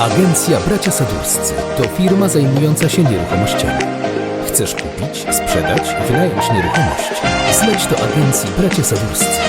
Agencja Bracia Sadurscy to firma zajmująca się nieruchomościami. Chcesz kupić, sprzedać, wynająć nieruchomość? Zleć do agencji Bracia Sadurscy.